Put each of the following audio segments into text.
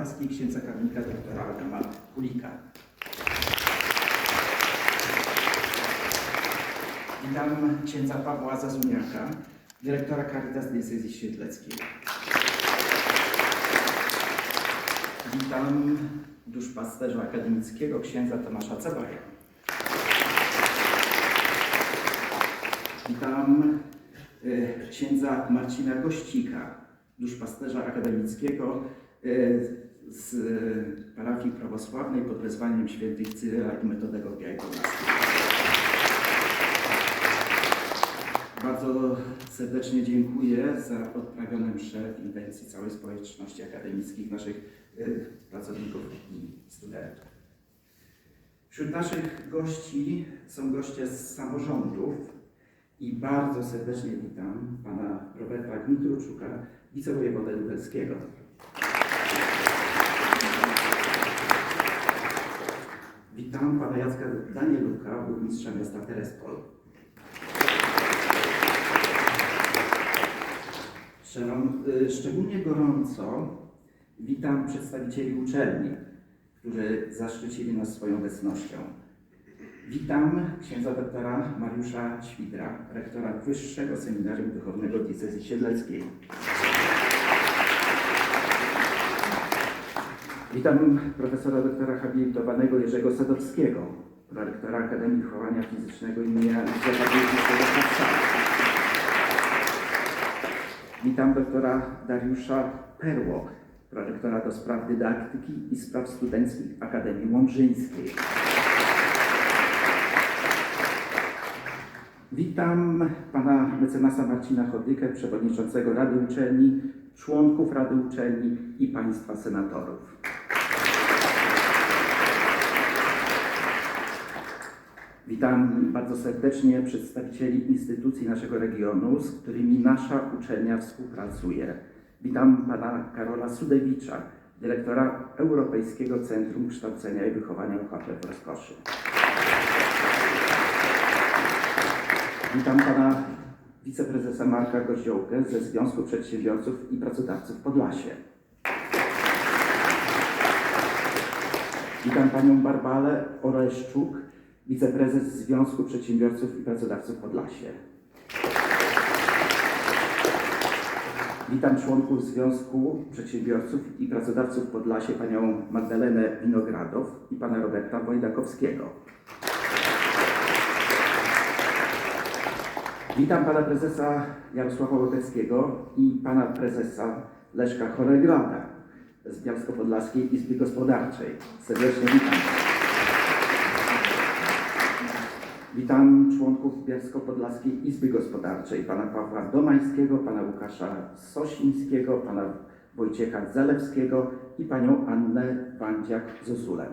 Podlaskiej, księdza karmnika doktora Adama Kulika. Witam księdza Pawła Zazuniaka, dyrektora Caritas Diecezji Świetleckiej. Witam duszpasterza akademickiego księdza Tomasza Cebaja. Witam e, księdza Marcina Gościka, duszpasterza akademickiego e, z e, parafii prawosławnej pod wezwaniem świętych Cyryla i Metodego Podlaskiej. Bardzo serdecznie dziękuję za odprawione msze w intencji całej społeczności akademickich, naszych e, pracowników i studentów. Wśród naszych gości są goście z samorządów i bardzo serdecznie witam pana Roberta Gmitruczuka, wicewojewodę lubelskiego. Witam pana Jacka Danieluka, burmistrza miasta Terespol. Y, Szczególnie gorąco witam przedstawicieli uczelni, którzy zaszczycili nas swoją obecnością. Witam księdza doktora Mariusza Świdra, rektora Wyższego Seminarium Duchownego Diecezji Siedleckiej. Witam profesora doktora habilitowanego Jerzego Sadowskiego, prorektora Akademii Wychowania Fizycznego imienia Józefa Piłsudskiego w Warszawie. Witam doktora Dariusza Perłok, prorektora do spraw dydaktyki i spraw studenckich Akademii Łomżyńskiej. Witam pana mecenasa Marcina Chodykę, przewodniczącego Rady Uczelni, członków Rady Uczelni i państwa senatorów. Witam bardzo serdecznie przedstawicieli instytucji naszego regionu, z którymi nasza uczelnia współpracuje. Witam pana Karola Sudewicza, dyrektora Europejskiego Centrum Kształcenia i Wychowania UHP w Rozkoszy. Witam pana wiceprezesa Marka Goździołkę ze Związku Przedsiębiorców i Pracodawców Podlasie. Witam panią Barbalę Oreszczuk, wiceprezes Związku Przedsiębiorców i Pracodawców Podlasie. Witam członków Związku Przedsiębiorców i Pracodawców Podlasie, panią Magdalenę Winogradow i pana Roberta Wojdakowskiego. Witam pana prezesa Jarosława Łoteckiego i pana prezesa Leszka Choregrada z Białsko-Podlaskiej Izby Gospodarczej. Serdecznie witam. Witam członków Bielsko-Podlaskiej Izby Gospodarczej, pana Pawła Domańskiego, pana Łukasza Sosińskiego, pana Wojciecha Zalewskiego i panią Annę Wandziak-Zosulę.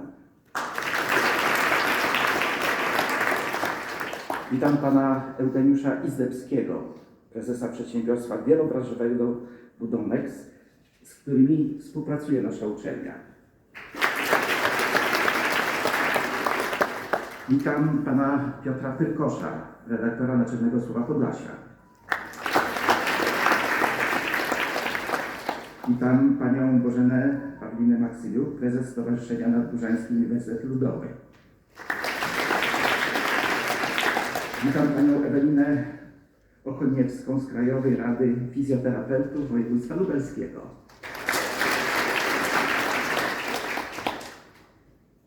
Witam pana Eugeniusza Izdebskiego, prezesa przedsiębiorstwa wielobranżowego Budomex, z którymi współpracuje nasza uczelnia. Witam pana Piotra Pyrkosza, redaktora Naczelnego Słowa Podlasia. Witam panią Bożenę Pawlinę Maksyliuk, prezes Stowarzyszenia Nadburzański Uniwersytet Ludowy. Witam panią Ewelinę Okoniewską z Krajowej Rady Fizjoterapeutów Województwa Lubelskiego.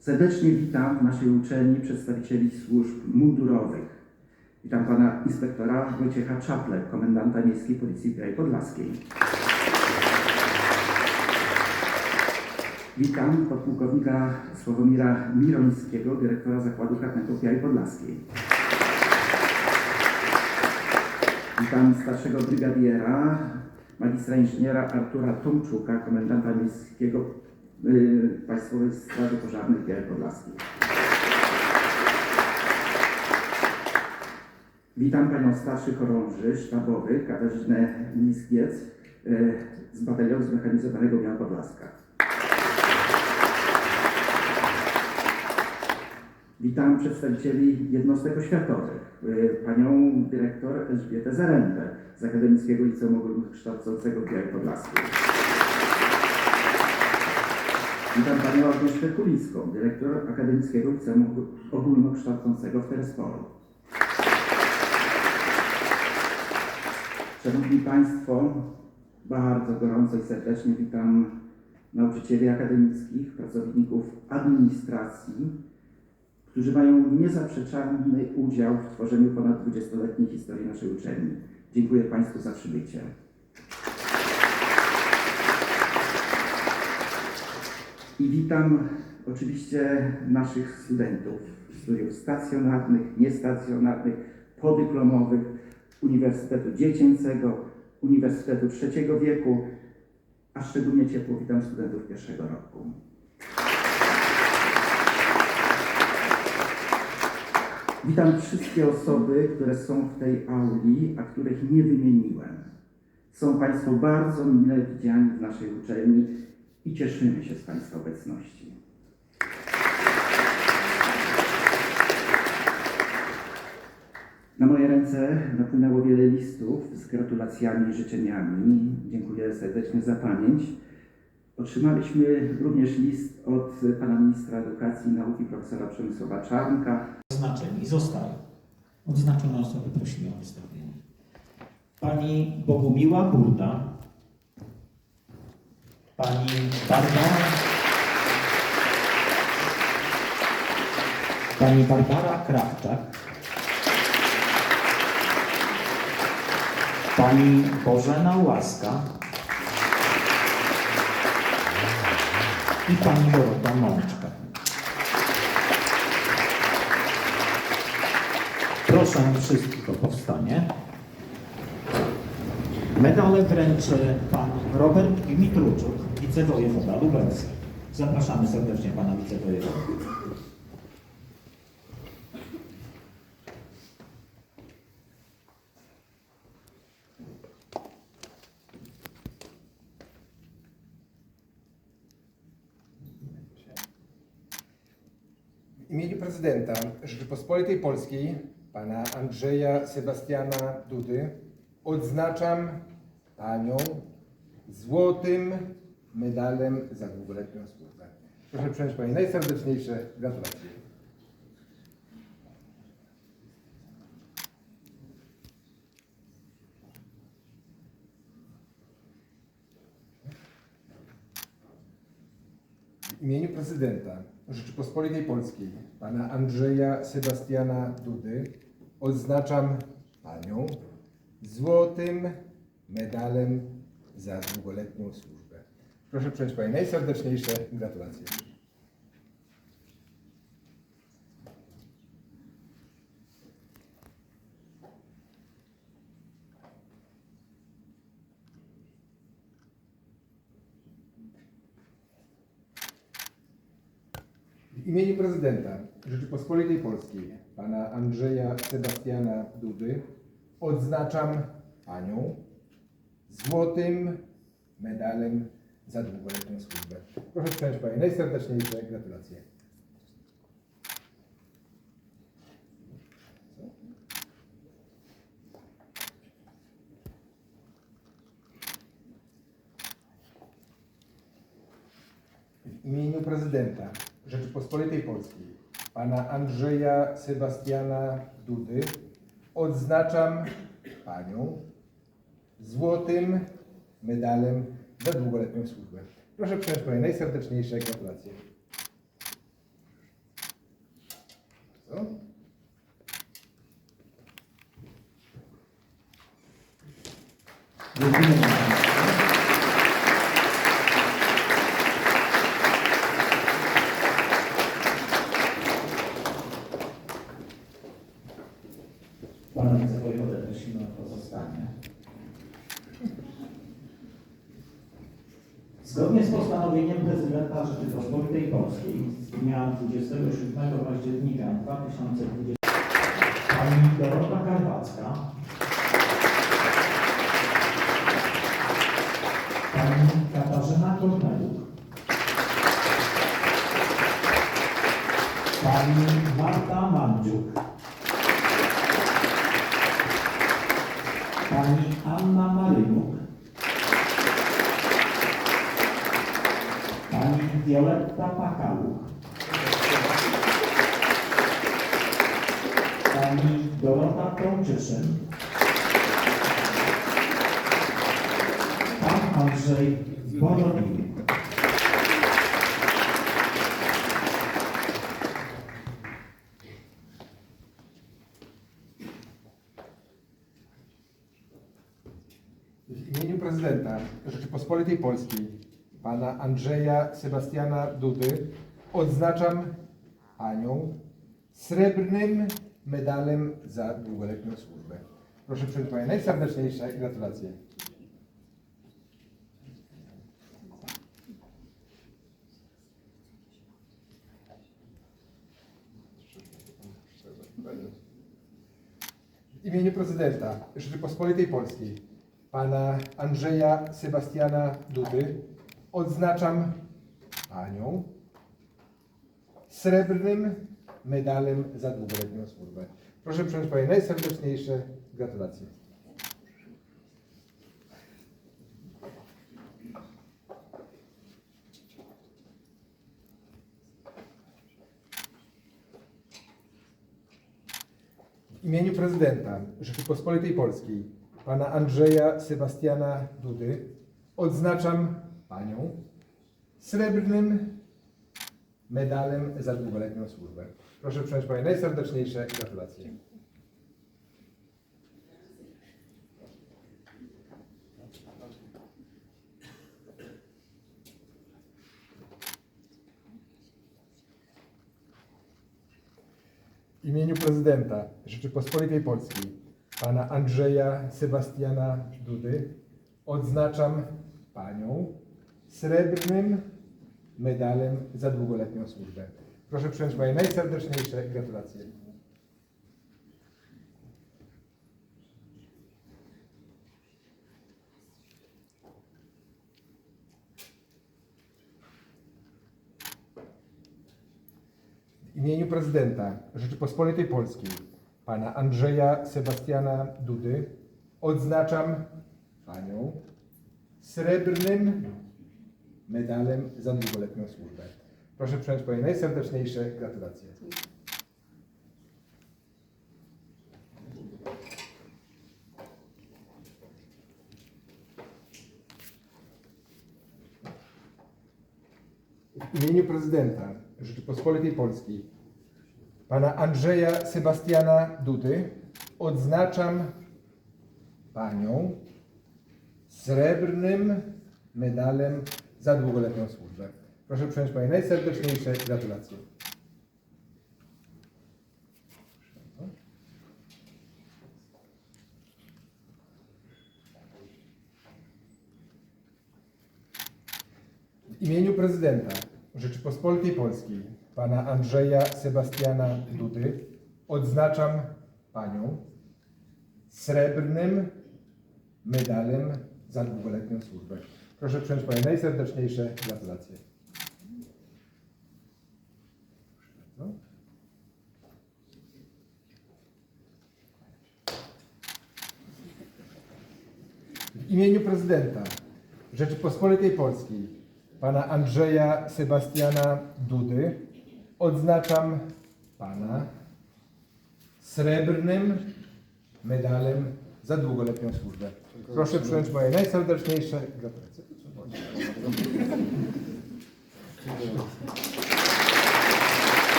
Serdecznie witam w naszej uczelni przedstawicieli służb mundurowych. Witam pana inspektora Wojciecha Czaple, komendanta Miejskiej Policji Białej Podlaskiej. Witam podpułkownika Sławomira Mirońskiego, dyrektora Zakładu Karnego Białej Podlaskiej. Witam starszego brygadiera, magistra inżyniera Artura Tomczuka, komendanta miejskiego Państwowej Straży Pożarnej Białej Podlaskiej. Witam panią starszych chorąży sztabowych Katarzynę Niskiec y, z batalionu zmechanizowanego Biała. Witam przedstawicieli jednostek oświatowych, y, panią dyrektor Elżbietę Zarębę z Akademickiego Liceum Ogólnokształcącego Białej Podlaskiej. Witam panią Agnieszkę Kulicką, dyrektor Akademickiego Liceum Ogólnokształcącego w Terespolu. Szanowni Państwo, bardzo gorąco i serdecznie witam nauczycieli akademickich, pracowników administracji, którzy mają niezaprzeczalny udział w tworzeniu ponad 20-letniej historii naszej uczelni. Dziękuję Państwu za przybycie. I witam oczywiście naszych studentów studiów stacjonarnych, niestacjonarnych, podyplomowych Uniwersytetu Dziecięcego, Uniwersytetu Trzeciego Wieku, a szczególnie ciepło witam studentów pierwszego roku. Witam wszystkie osoby, które są w tej auli, a których nie wymieniłem. Są Państwo bardzo mile widziani w naszej uczelni i cieszymy się z Państwa obecności. Na moje ręce napłynęło wiele listów z gratulacjami i życzeniami. Dziękuję serdecznie za pamięć. Otrzymaliśmy również list od pana ministra edukacji i nauki profesora Przemysława Czarnka, oznaczeni i zostali. Odznaczone osoby prosimy o wystąpienie. Pani Bogumiła Burda, Pani Barbara, Pani Barbara Krawczak, Pani Bożena Łaska i Pani Dorota Mączka. Proszę wszystkich o powstanie. Medale wręczy pan Robert Dimitruczuk, wicewojewoda lubelski. Zapraszamy serdecznie pana wicewojewoda. W imieniu prezydenta Rzeczypospolitej Polskiej, pana Andrzeja Sebastiana Dudy, odznaczam panią złotym medalem za długoletnią służbę. Proszę przyjąć pani najserdeczniejsze gratulacje. W imieniu prezydenta Rzeczypospolitej Polskiej, pana Andrzeja Sebastiana Dudy, odznaczam panią złotym medalem za długoletnią służbę. Proszę przyjąć pani najserdeczniejsze gratulacje. W imieniu prezydenta Rzeczypospolitej Polskiej, pana Andrzeja Sebastiana Dudy, odznaczam panią złotym medalem za długoletnią służbę. Proszę przyjąć pani najserdeczniejsze gratulacje. W imieniu prezydenta Rzeczypospolitej Polskiej, pana Andrzeja Sebastiana Dudy, odznaczam panią złotym medalem za długoletnią służbę. Proszę przyjąć pani najserdeczniejsze gratulacje. Dziękuję bardzo. Pana wicewojewodę prosimy o pozostanie. Zgodnie z postanowieniem prezydenta Polskiej z dnia 27 października 2020 pani Dorota Karwacka Pani Katarzyna Korneluk. Pani Marta Mandziuk. Pani Violetta Pakaluch. Pani Dorota Trączyszyn. Pan Andrzej Borodnik. W imieniu prezydenta Rzeczypospolitej Polskiej, pana Andrzeja Sebastiana Dudy, odznaczam panią srebrnym medalem za długoletnią służbę. Proszę przyjąć moje najserdeczniejsze gratulacje. W imieniu prezydenta Rzeczypospolitej Polskiej, pana Andrzeja Sebastiana Dudy, odznaczam panią srebrnym medalem za długoletnią służbę. Proszę przyjąć moje najserdeczniejsze gratulacje. W imieniu prezydenta Rzeczypospolitej Polskiej, pana Andrzeja Sebastiana Dudy, odznaczam panią srebrnym medalem za długoletnią służbę. Proszę przyjąć moje najserdeczniejsze gratulacje. W imieniu prezydenta Rzeczypospolitej Polskiej, pana Andrzeja Sebastiana Dudy, odznaczam panią srebrnym medalem za długoletnią służbę. Proszę przyjąć moje najserdeczniejsze gratulacje. W imieniu prezydenta Rzeczypospolitej Polskiej, pana Andrzeja Sebastiana Dudy, odznaczam panią srebrnym medalem za długoletnią służbę. Proszę przyjąć moje najserdeczniejsze gratulacje. W imieniu prezydenta Rzeczypospolitej Polskiej, pana Andrzeja Sebastiana Dudy, odznaczam panią srebrnym medalem za długoletnią służbę. Proszę przyjąć moje najserdeczniejsze gratulacje. W imieniu prezydenta Rzeczypospolitej Polskiej, pana Andrzeja Sebastiana Dudy, odznaczam panią srebrnym medalem za długoletnią służbę. Proszę przyjąć moje najserdeczniejsze gratulacje. W imieniu prezydenta Rzeczypospolitej Polskiej, pana Andrzeja Sebastiana Dudy, odznaczam pana srebrnym medalem za długoletnią służbę. Proszę przyjąć moje najserdeczniejsze gratulacje.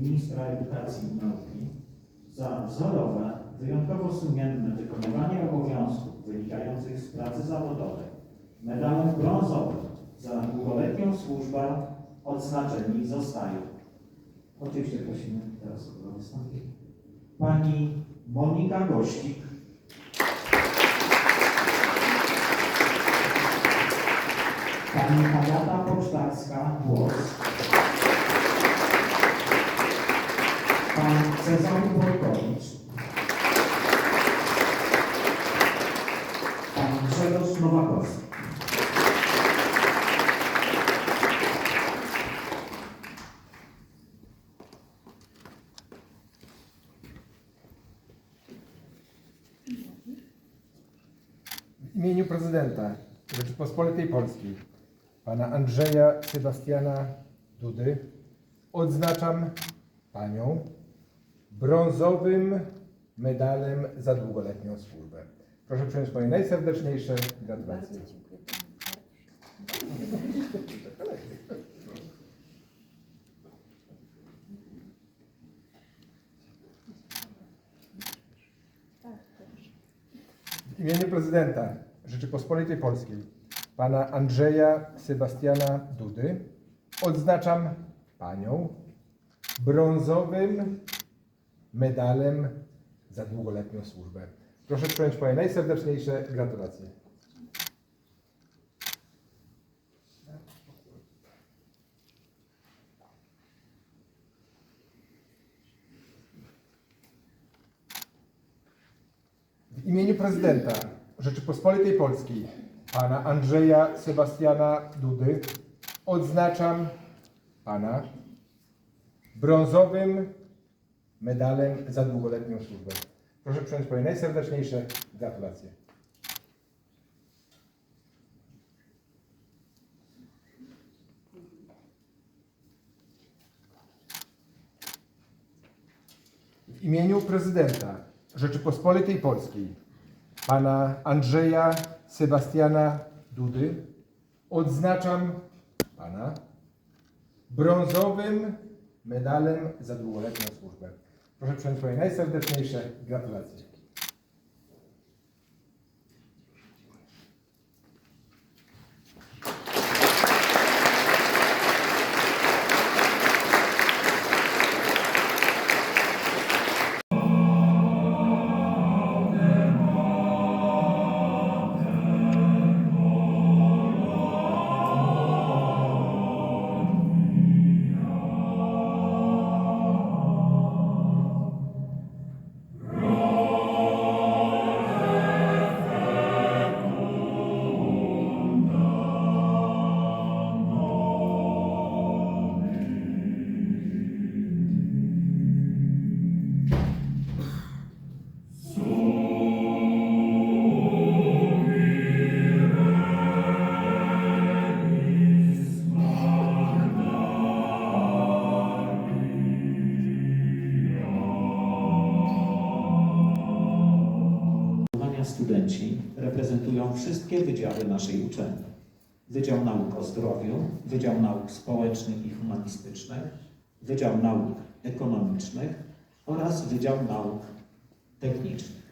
Ministra Edukacji i Nauki za wzorowe, wyjątkowo sumienne wykonywanie obowiązków wynikających z pracy zawodowej medalem brązowym za długoletnią służbę odznaczeni zostają. Oczywiście prosimy teraz o wystąpienie. Pani Monika Gościk. Pani Agata Pocztarska, głos. Pan Cezary Wojtowicz. Pan Grzegorz Nowakowski. imieniu prezydenta Rzeczypospolitej Polskiej, pana Andrzeja Sebastiana Dudy, odznaczam panią brązowym medalem za długoletnią służbę. Proszę przyjąć moje najserdeczniejsze gratulacje. W imieniu prezydenta Rzeczypospolitej Polskiej, pana Andrzeja Sebastiana Dudy, odznaczam panią brązowym medalem za długoletnią służbę. Proszę przyjąć moje najserdeczniejsze gratulacje. W imieniu prezydenta Rzeczypospolitej Polskiej, pana Andrzeja Sebastiana Dudy, odznaczam pana brązowym medalem za długoletnią służbę. Proszę przyjąć moje najserdeczniejsze gratulacje. W imieniu prezydenta Rzeczypospolitej Polskiej, pana Andrzeja Sebastiana Dudy, odznaczam pana brązowym medalem za długoletnią służbę. Proszę przyjąć moje najserdeczniejsze gratulacje. Nauk o Zdrowiu, Wydział Nauk Społecznych i Humanistycznych, Wydział Nauk Ekonomicznych oraz Wydział Nauk Technicznych.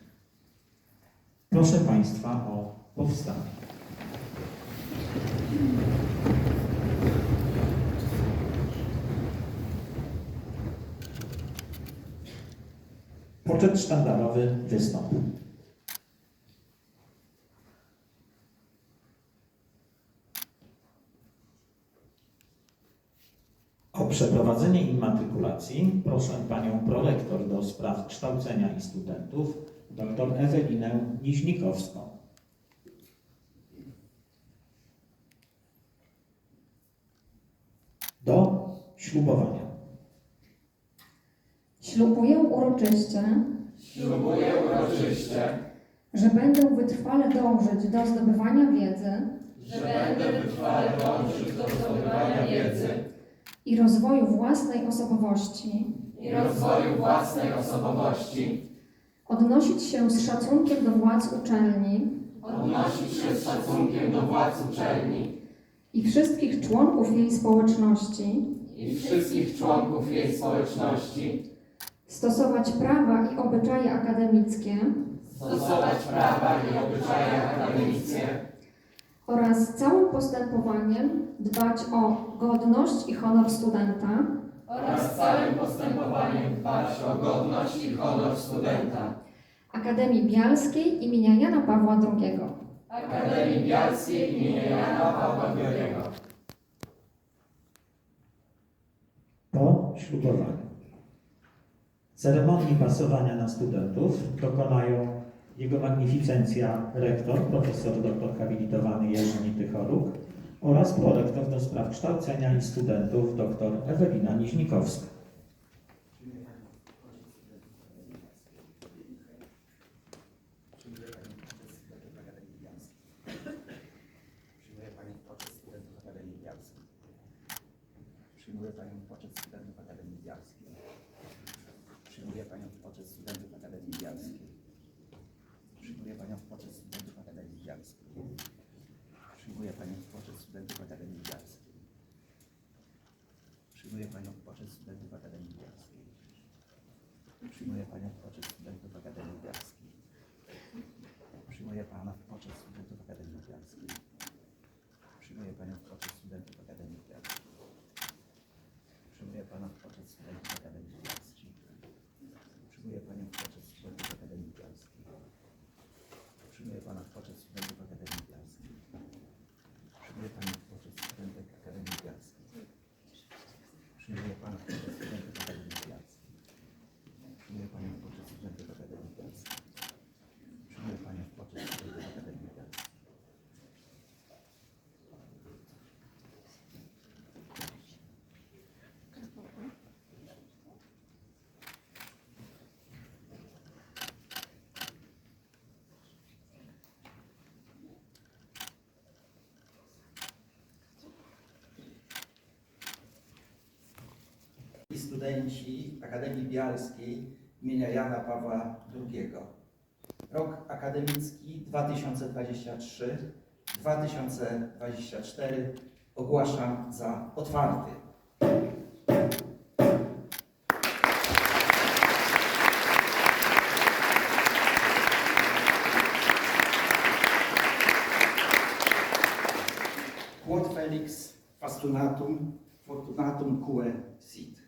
Proszę Państwa o powstanie. Poczet sztandarowy wystąp. Przeprowadzenie immatrykulacji proszę panią prorektor do spraw kształcenia i studentów, dr Ewelinę Niźnikowską. Do ślubowania. Ślubuję uroczyście, Ślubuję uroczyście, że będę wytrwale dążyć do zdobywania wiedzy że będę wytrwale dążyć do zdobywania wiedzy i rozwoju własnej osobowości, i rozwoju własnej osobowości, odnosić się z szacunkiem do władz uczelni. Odnosić się z szacunkiem do władz uczelni. I wszystkich członków jej społeczności, i wszystkich członków jej społeczności, stosować prawa i obyczaje akademickie. Stosować prawa i obyczaje akademickie oraz całym postępowaniem dbać o godność i honor studenta, oraz całym postępowaniem dbać o godność i honor studenta Akademii Bialskiej imienia Jana Pawła II. Akademii Bialskiej imienia Jana Pawła II. Po ślubowaniu. Ceremonii pasowania na studentów dokonają Jego Magnificencja rektor, profesor dr habilitowany Jerzy Nitychoruk oraz prorektor do spraw kształcenia i studentów dr Ewelina Niźnikowska. poczet studentów Akademii Bialskiej. Przyjmuję Panią w poczet studentów Akademii Bialskiej. Przyjmuję Panią w poczet studentów Akademii Bialskiej. Przyjmuję Panią poczet studentów Akademii Bialskiej. Przyjmuję Panią w poczet studentów Akademii Bialskiej. Przyjmuję Pana w poczet studentów Akademii Bialskiej. Przyjmuję Panią w poczet studentów Akademii Bialskiej. Przyjmuję Pana w poczet studentów Akademii Bialskiej. Przyjmuję Panią w poczet studentów Akademii Bialskiej. Przyjmuję Pana w poczet studentów Akademii Bialskiej. Przyjmuję Panią w poczet studentek Akademii Bialskiej. Przyjmuję Pana w poczet studentów Akademii Bialskiej. Przyjmuję Panią w poczet studentów Akademii Bialskiej. Przyjmuję Panią w poczet studentów Akademii Bialskiej. i studenci Akademii Bialskiej imienia Jana Pawła II. Rok akademicki 2023-2024 ogłaszam za otwarty. Quod felix fastunatum fortunatum quae si.